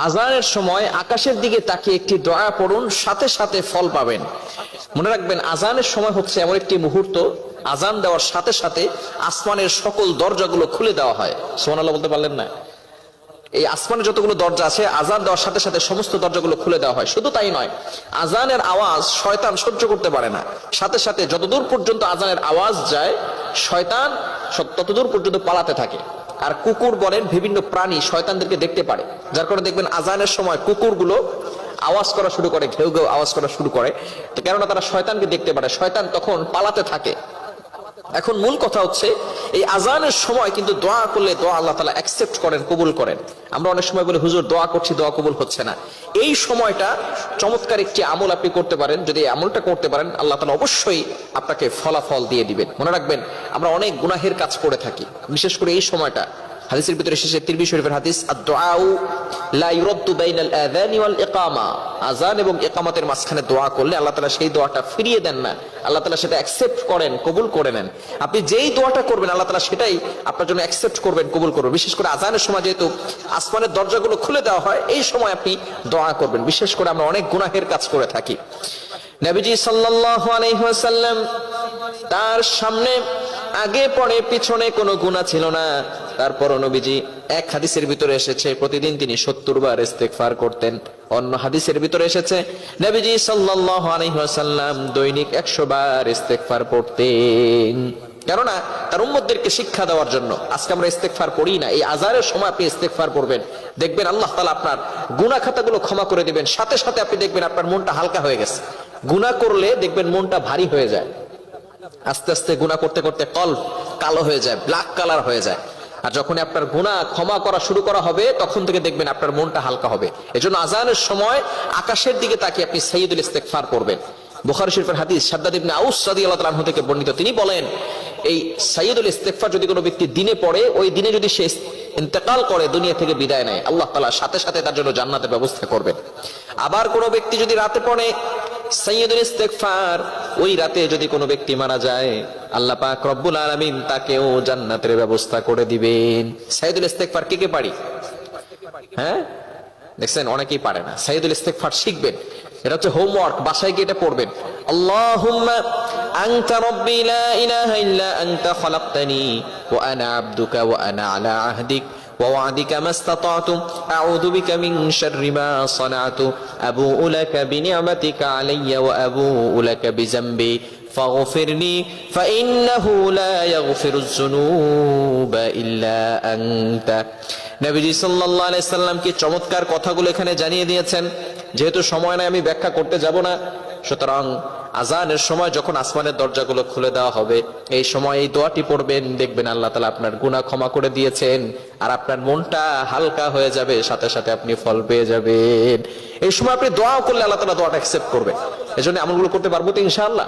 আজানের সময় আকাশের দিকে তাকিয়ে একটি দয়া পড়ুন, সাথে সাথে ফল পাবেন। মনে রাখবেন আজানের সময় হচ্ছে এমন একটি মুহূর্ত, আজান দেওয়ার সাথে সাথে আসমানের সকল দরজাগুলো খুলে দেওয়া হয়। সোমানাল্লাহ বলতে পারলেন না? এই আসমানের যতগুলো দরজা আছে, আজান দেওয়ার সাথে সাথে সমস্ত দরজাগুলো খুলে দেওয়া হয়। শুধু তাই নয়, আজানের আওয়াজ শয়তান সহ্য করতে পারে না। সাথে সাথে যতদূর পর্যন্ত আজানের আওয়াজ যায়, শয়তান ততদূর পর্যন্ত পালাতে থাকে। আর কুকুর বলেন বিভিন্ন প্রাণী শয়তানদেরকে দেখতে পারে। যার কারণে দেখবেন আজানের সময় কুকুরগুলো আওয়াজ করা শুরু করে, ঘেউ ঘেউ আওয়াজ করা শুরু করে। তো কেননা তারা শয়তানকে দেখতে পারে, শয়তান তখন পালাতে থাকে। এখন মূল কথা হচ্ছে, এই আজানের সময় কিন্তু দোয়া করলে দোয়া আল্লাহ তালা অ্যাকসেপ্ট করেন, কবুল করেন। আমরা অনেক সময় বলি, হুজুর, দোয়া করছি, দোয়া কবুল হচ্ছে না। এই সময়টা চমৎকার একটি আমল আপনি করতে পারেন। যদি এই আমলটা করতে পারেন, আল্লাহ তালা অবশ্যই আপনাকে ফলাফল দিয়ে দিবেন। মনে রাখবেন, আমরা অনেক গুনাহের কাজ করে থাকি। বিশেষ করে এই সময়টা হাদিসের ভিতরে শেষে তিরবি শরীফের হাদিস ইকামা। আযান এবং ইকামাতের মাঝখানে দোয়া করলে আল্লাহ তাআলা সেই দোয়াটা ফিরিয়ে দেন না। আল্লাহ তাআলা সেটা অ্যাকসেপ্ট করেন, কবুল করে নেন। আপনি যেই দোয়াটা করবেন, আল্লাহ তাআলা সেটাই আপনার জন্য অ্যাকসেপ্ট করবেন, কবুল করবেন। বিশেষ করে আজানের সময় যেহেতু আসমানের দরজাগুলো খুলে দেওয়া হয়, এই সময় আপনি দোয়া করবেন। বিশেষ করে আমরা অনেক গুনাহের কাজ করে থাকি। নবীজি সাল্লাল্লাহু আলাইহি ওয়াসাল্লাম তার সামনে, আগে, পরে, পিছনে কোনো গুণা ছিল না। তারপর নবীজি এক হাদিসের ভিতরে এসেছে, প্রতিদিন তিনি সত্তর বার ইস্তেগফার করতেন। অন্য হাদিসের ভিতরে এসেছে, নবীজি সাল্লাল্লাহু আলাইহি দৈনিক 100 বার ইস্তেগফার পড়তেন। কেননা, তার উম্মতদেরকে শিক্ষা দেওয়ার জন্য, আজকে আমরা ইস্তেগফার পড়ি না, এই আজারের সময় আপনি ইস্তেগফার করবেন দেখবেন আল্লাহ তালা আপনার গুনাহ খাতাগুলো ক্ষমা করে দিবেন, সাথে সাথে আপনি দেখবেন আপনার মনটা হালকা হয়ে গেছে। গুনাহ করলে দেখবেন মনটা ভারী হয়ে যায়। আস্তে আস্তে গুণা করতে করতে কল্প কালো হয়ে যায় ব্ল্যাক কালার হয়ে যায়। আর যখন আপনার গুণা ক্ষমা করা শুরু করা হবে, তখন থেকে দেখবেন আপনার মনটা হালকা হবে। এজন্য আজানের সময় আকাশের দিকে তাকিয়ে আপনি সৈয়দুল ইস্তেকফার করবেন বুখারী শরীফের হাদিস, সাদ্দাদ ইবনে আউস রাদিয়াল্লাহু তাআলা থেকে বর্ণিত, তিনি বলেন, এই সাইয়দুল ইস্তেকফার যদি কোনো ব্যক্তি দিনে পড়ে, ওই দিনে যদি সে ইন্তেকাল করে, দুনিয়া থেকে বিদায় নেয়, আল্লাহ তাআলা সাথে সাথে তার জন্য জান্নাতের ব্যবস্থা করবেন। আবার কোনো ব্যক্তি যদি রাতে পড়ে সৈয়দুল ইস্তেগফার, ওই রাতে যদি কোনো ব্যক্তি মারা যায়, আল্লাহ পাক রব্বুল আলামিন তাকেও জান্নাতের ব্যবস্থা করে দিবেন। সাইয়দুল ইস্তেগফার কে কে পারি? হ্যাঁ? দেখছেন, অনেকেই পারে না। সাইয়দুল ইস্তেগফার শিখবেন। এটা হচ্ছে হোমওয়ার্ক, বাসায় গিয়ে এটা পড়বেন। আল্লাহুম্মা আনতা রব্বি লা ইলাহা ইল্লা আনতা খালাকতানি, ওয়া আনা আবদুকা ওয়া আনা আলা আহদিক। ووعدك ما استطعت أعوذ بك من شر ما صنعت أبوء لك بنعمتك علي وأبوء لك بذنبي فاغفر لي فإنه لا يغفر الذنوب إلا أنت নবীজি সাল্লাল্লাহু আলাইহি সাল্লাম কি চমৎকার কথাগুলো এখানে জানিয়ে দিয়েছেন যেহেতু সময় নাই, আমি ব্যাখ্যা করতে যাব না। সুতরাং আজানের সময় যখন আসমানের দরজাগুলো খুলে দেওয়া হবে, এই সময় এই দোয়াটি পড়বেন, দেখবেন আল্লাহ তালা আপনার গুণা ক্ষমা করে দিয়েছেন, আর আপনার মনটা হালকা হয়ে যাবে, সাথে সাথে আপনি ফল পেয়ে যাবেন। এই সময় আপনি দোয়াও করলে আল্লাহ তালা দোয়াটা অ্যাকসেপ্ট করবে এই জন্য এমনগুলো করতে পারব তো ইনশাআল্লাহ।